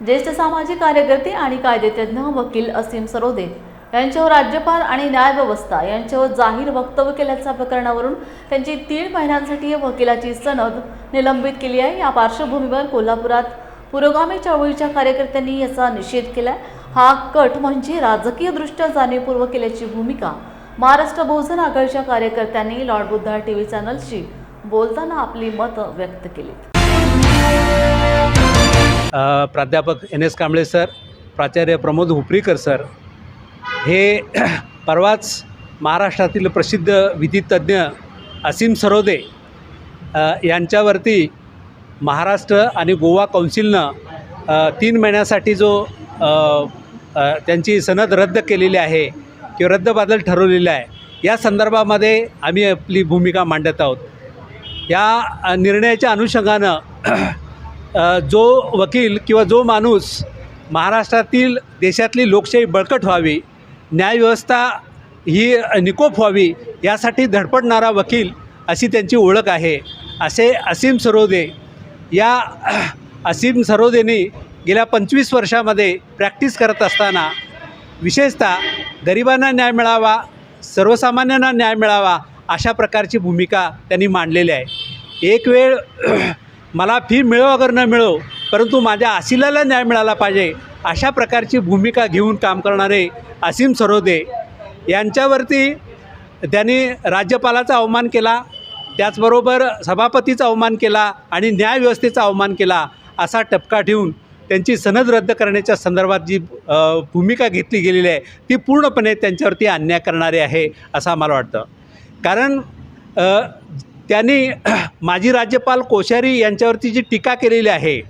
ज्येष्ठ सामाजिक कार्यकर्ते आणि कायदेतज्ञ वकील असीम सरोदे यांच्यावर राज्यपाल आणि न्यायव्यवस्था यांच्यावर जाहीर वक्तव्य केल्याच्या प्रकरणावरून त्यांची तीन महिन्यांसाठी वकिलाची सनद निलंबित केली आहे. या पार्श्वभूमीवर कोल्हापुरात पुरोगामी चळवळीच्या कार्यकर्त्यांनी याचा निषेध केला हा कट म्हणजे राजकीयदृष्ट्या जाणीवपूर्वक केल्याची भूमिका महाराष्ट्र बहुजन आघाडीच्या कार्यकर्त्यांनी लॉर्ड बुद्धा टी व्ही चॅनलशी बोलताना आपली मतं व्यक्त केली प्राध्यापक एन एस कांबळे सर प्राचार्य प्रमोद हुपरीकर सर हे परवाच महाराष्ट्रातील प्रसिद्ध विधितज्ञ असीम सरोदे यांच्यावरती महाराष्ट्र आणि गोवा कौन्सिलनं तीन महिन्यासाठी जो त्यांची सनद रद्द केलेली आहे किंवा रद्दबादल ठरवलेलं आहे या संदर्भामध्ये आम्ही आपली भूमिका मांडत आहोत. या निर्णयाच्या अनुषंगानं जो वकील किंवा जो माणूस महाराष्ट्रातील देशातली लोकशाही बळकट व्हावी न्यायव्यवस्था ही निकोप व्हावी यासाठी धडपडणारा वकील अशी त्यांची ओळख आहे. असे असीम सरोदे या असीम सरोदेने गेल्या पंचवीस वर्षामध्ये प्रॅक्टिस करत असताना विशेषतः गरिबांना न्याय मिळावा सर्वसामान्यांना न्याय मिळावा अशा प्रकारची भूमिका त्यांनी मांडलेली आहे. एक वेळ मला फी मिळो अगर न मिळो परंतु माझ्या असिलाला न्याय मिळाला पाहिजे अशा प्रकारची भूमिका घेऊन काम करणारे असीम सरोदे यांच्यावरती त्यांनी राज्यपालाचा अवमान केला त्याचबरोबर सभापतीचा अवमान केला आणि न्यायव्यवस्थेचा अवमान केला असा टपका ठेवून त्यांची सनद रद्द करण्याच्या संदर्भात जी भूमिका घेतली गेलेली आहे ती पूर्णपणे त्यांच्यावरती अन्याय करणारी आहे असं आम्हाला वाटतं. कारण त्यांनी माजी राज्यपाल कोश्यारी यांच्यावरती जी टीका केलेली आहे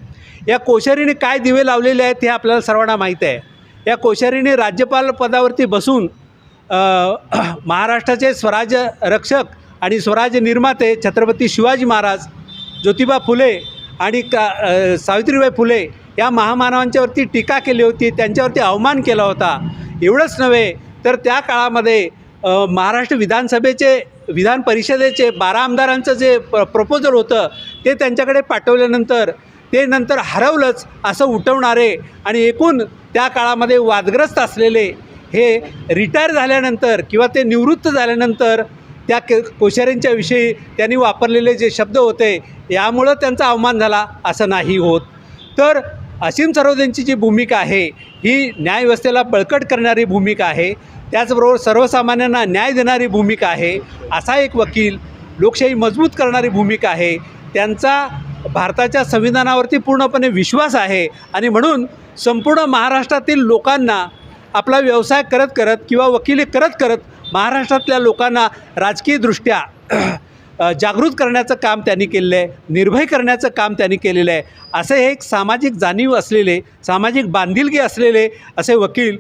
या कोश्यारीने काय दिवे लावलेले आहेत हे आपल्याला सर्वांना माहीत आहे. या कोश्यारीने राज्यपाल पदावरती बसून महाराष्ट्राचे स्वराज्य रक्षक आणि स्वराज्य निर्माते छत्रपती शिवाजी महाराज ज्योतिबा फुले आणि का सावित्रीबाई फुले या महामानवांच्यावरती टीका केली होती त्यांच्यावरती अवमान केला होता. एवढंच नव्हे तर त्या काळामध्ये महाराष्ट्र विधानसभेचे विधान परिषदेचे बारा आमदारांचं जे प प्रपोजल होतं ते त्यांच्याकडे पाठवल्यानंतर ते नंतर हरवलंच असं उठवणारे आणि एकूण त्या काळामध्ये वादग्रस्त असलेले हे रिटायर झाल्यानंतर किंवा ते निवृत्त झाल्यानंतर त्या के कोश्यारींच्या विषयी त्यांनी वापरलेले जे शब्द होते यामुळं त्यांचा अवमान झाला असं नाही होत. तर असीम सरोदेंची जी भूमिका आहे ही न्यायव्यवस्थेला बळकट करणारी भूमिका आहे. त्याचबरोबर सर्वसामान्यांना न्याय देणारी भूमिका आहे असा एक वकील लोकशाही मजबूत करणारी भूमिका आहे त्यांचा भारताच्या संविधानावरती पूर्णपणे विश्वास आहे आणि म्हणून संपूर्ण महाराष्ट्रातील लोकांना आपला व्यवसाय करत करत किंवा वकिली करत करत महाराष्ट्रातल्या लोकांना राजकीयदृष्ट्या जागृत करण्याचं काम त्यांनी केलेलं आहे निर्भय करण्याचं काम त्यांनी केलेलं आहे. असे हे एक सामाजिक जाणीव असलेले सामाजिक बांधिलकी असलेले असे वकील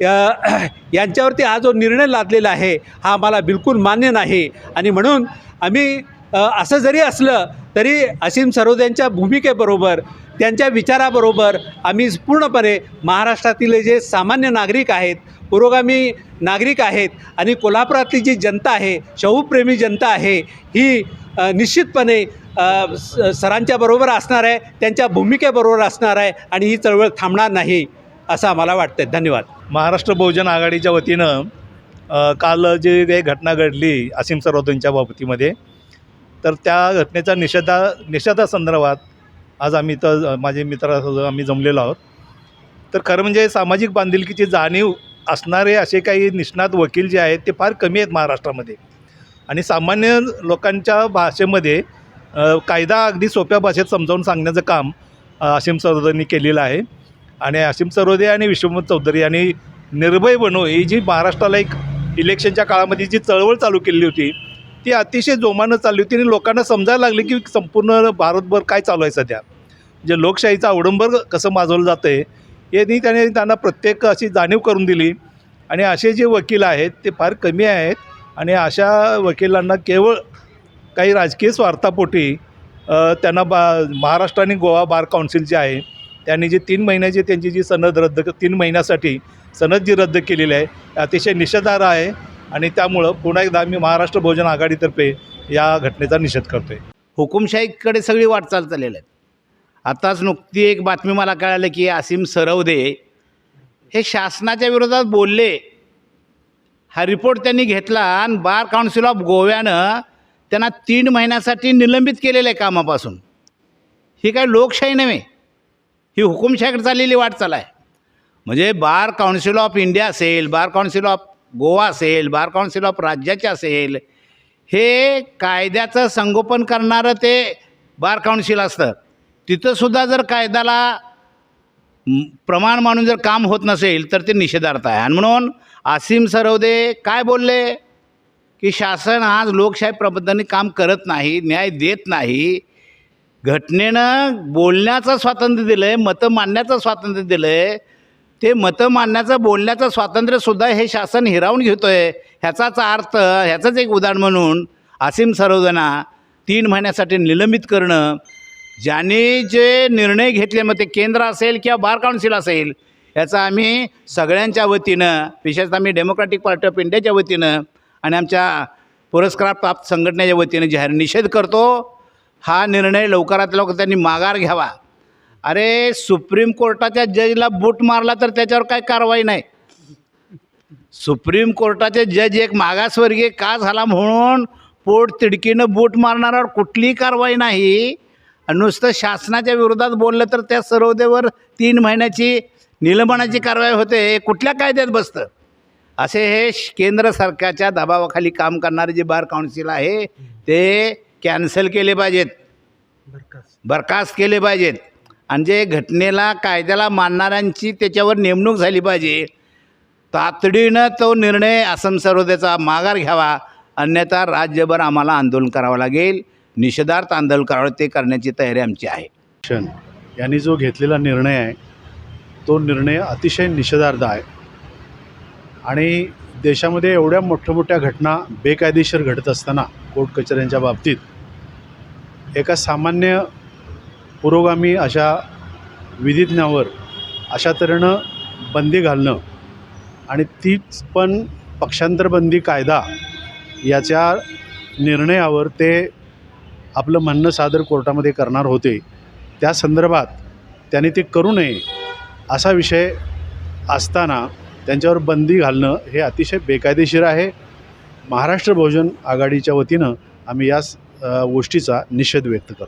यांच्यावरती हा जो निर्णय लादलेला आहे हा आम्हाला बिलकुल मान्य नाही. आणि म्हणून आम्ही असं जरी असलं तरी असीम सरोद्यांच्या भूमिकेबरोबर त्यांच्या विचाराबरोबर आम्ही पूर्णपणे महाराष्ट्रातील जे सामान्य नागरिक आहेत पुरोगामी नागरिक आहेत आणि कोल्हापुरातली जी जनता आहे शाहूप्रेमी जनता आहे ही निश्चितपणे स- सरांच्या बरोबर असणार आहे त्यांच्या भूमिकेबरोबर असणार आहे आणि ही चळवळ थांबणार नाही असं आम्हाला वाटतं धन्यवाद. महाराष्ट्र बहुजन आघाडीच्या वतीनं काल जे काही घटना घडली असीम सरोदींच्या बाबतीमध्ये तर त्या घटनेच्या निषेधा निषेधासंदर्भात आज आम्ही इथं माझे मित्र आम्ही जमलेलो आहोत. तर खरं म्हणजे सामाजिक बांधिलकीची जाणीव असणारे असे काही निष्णात वकील जे आहेत ते फार कमी आहेत महाराष्ट्रामध्ये. आणि सामान्य लोकांच्या भाषेमध्ये कायदा अगदी सोप्या भाषेत समजावून सांगण्याचं काम असीम सरोदांनी केलेलं आहे. आणि असीम सरोदे आणि विश्वमत चौधरी यांनी निर्भय बनो ही जी महाराष्ट्राला एक इलेक्शनच्या काळामध्ये जी चळवळ चालू केली होती ती अतिशय जोमानं चालली होती आणि लोकांना समजायला लागले की संपूर्ण भारतभर काय चालू आहे सध्या. जे लोकशाहीचं अवडंबर कसं माजवलं जातं आहे यांनी त्याने त्यांना प्रत्येक अशी जाणीव करून दिली आणि असे जे वकील आहेत ते फार कमी आहेत आणि अशा वकिलांना केवळ काही राजकीय स्वार्थापोटी त्यांना बा महाराष्ट्र आणि गोवा बार काउन्सिल जे आहे त्यांनी जी तीन महिन्याची त्यांची जी सनद रद्द तीन महिन्यासाठी सनद जी रद्द केलेली आहे अतिशय निषेधार्ह आहे आणि त्यामुळं पुन्हा एकदा आम्ही महाराष्ट्र भोजन आघाडीतर्फे या घटनेचा निषेध करतो आहे हुकुमशाहीकडे सगळी वाटचाल चाललेली आहे. आताच नुकती एक बातमी मला कळालं की आसिम सरवदे हे शासनाच्या विरोधात बोलले. हा रिपोर्ट त्यांनी घेतला आणि बार काउन्सिल ऑफ गोव्यानं त्यांना तीन महिन्यासाठी निलंबित केलेलं आहे कामापासून. ही काय लोकशाही नव्हे. ही हुकुमशाहीकडे चाललेली वाटचाल आहे. म्हणजे बार काउन्सिल ऑफ इंडिया असेल बार काउन्सिल ऑफ गोवा असेल बार काउन्सिल ऑफ राज्याचे असेल हे कायद्याचं संगोपन करणारं ते बार काउन्सिल असतं. तिथंसुद्धा जर कायद्याला प्रमाण मानून जर काम होत नसेल तर ते निषेधार्थ आहे. आणि म्हणून आसिम सरवदे काय बोलले? की शासन आज लोकशाही प्रबंधाने काम करत नाही न्याय देत नाही घटनेनं बोलण्याचं स्वातंत्र्य दिलं आहे मतं मांडण्याचं स्वातंत्र्य दिलं आहे ते मतं मांडण्याचं बोलण्याचं स्वातंत्र्यसुद्धा हे शासन हिरावून घेतो आहे ह्याचाच अर्थ ह्याचंच एक उदाहरण म्हणून आसिम सरोजना तीन महिन्यासाठी निलंबित करणं ज्यांनी जे निर्णय घेतले मग ते केंद्र असेल किंवा बार काउन्सिल असेल याचा आम्ही सगळ्यांच्या वतीनं विशेषतः आम्ही डेमोक्रॅटिक पार्टी ऑफ इंडियाच्या वतीनं आणि आमच्या पुरस्कार प्राप्त संघटनेच्या वतीनं जाहीर निषेध करतो. हा निर्णय लवकरात लवकर त्यांनी माघार घ्यावा. अरे सुप्रीम कोर्टाच्या जजला बूट मारला तर त्याच्यावर काय कारवाई नाही. सुप्रीम कोर्टाचे जज एक मागासवर्गीय का झाला म्हणून पोट तिडकीनं बूट मारणाऱ्यावर कुठलीही कारवाई नाही. आणि नुसतं शासनाच्या विरोधात बोललं तर त्या सरोदेवर तीन महिन्याची निलंबनाची कारवाई होते. कुठल्या कायद्यात बसतं? असे हे केंद्र सरकारच्या दबावाखाली काम करणारे जे बार काउन्सिल आहे ते कॅन्सल केले पाहिजेत. बरखास्त. केले पाहिजेत. आणि जे घटनेला कायद्याला मानणाऱ्यांची त्याच्यावर नेमणूक झाली पाहिजे. तातडीनं तो निर्णय आसाम सर्वोदयाचा माघार घ्यावा. अन्यथा राज्यभर आम्हाला आंदोलन करावं लागेल. निषेधार्थ आंदोलन करावं ते करण्याची तयारी आमची आहे. शन यांनी जो घेतलेला निर्णय आहे तो निर्णय अतिशय निषेधार्थ आहे. आणि देशामध्ये एवढ्या मोठ्या मोठ्या घटना बेकायदेशीर घडत असताना कोर्ट कचऱ्यांच्या बाबतीत एका सामान्य पुरोगामी अशा विधिज्ञावर अशा तऱ्हेनं बंदी घालणं आणि तीच पण पक्षांतरबंदी कायदा याच्या निर्णयावर ते आपलं म्हणणं सादर कोर्टामध्ये करणार होते त्या संदर्भात त्यांनी ते करू नये असा विषय असताना त्यांच्यावर बंदी घालणं हे अतिशय बेकायदेशीर आहे. महाराष्ट्र बहुजन आघाडीच्या वतीनं आम्ही याच गोष्टीचा निषेध व्यक्त करतो.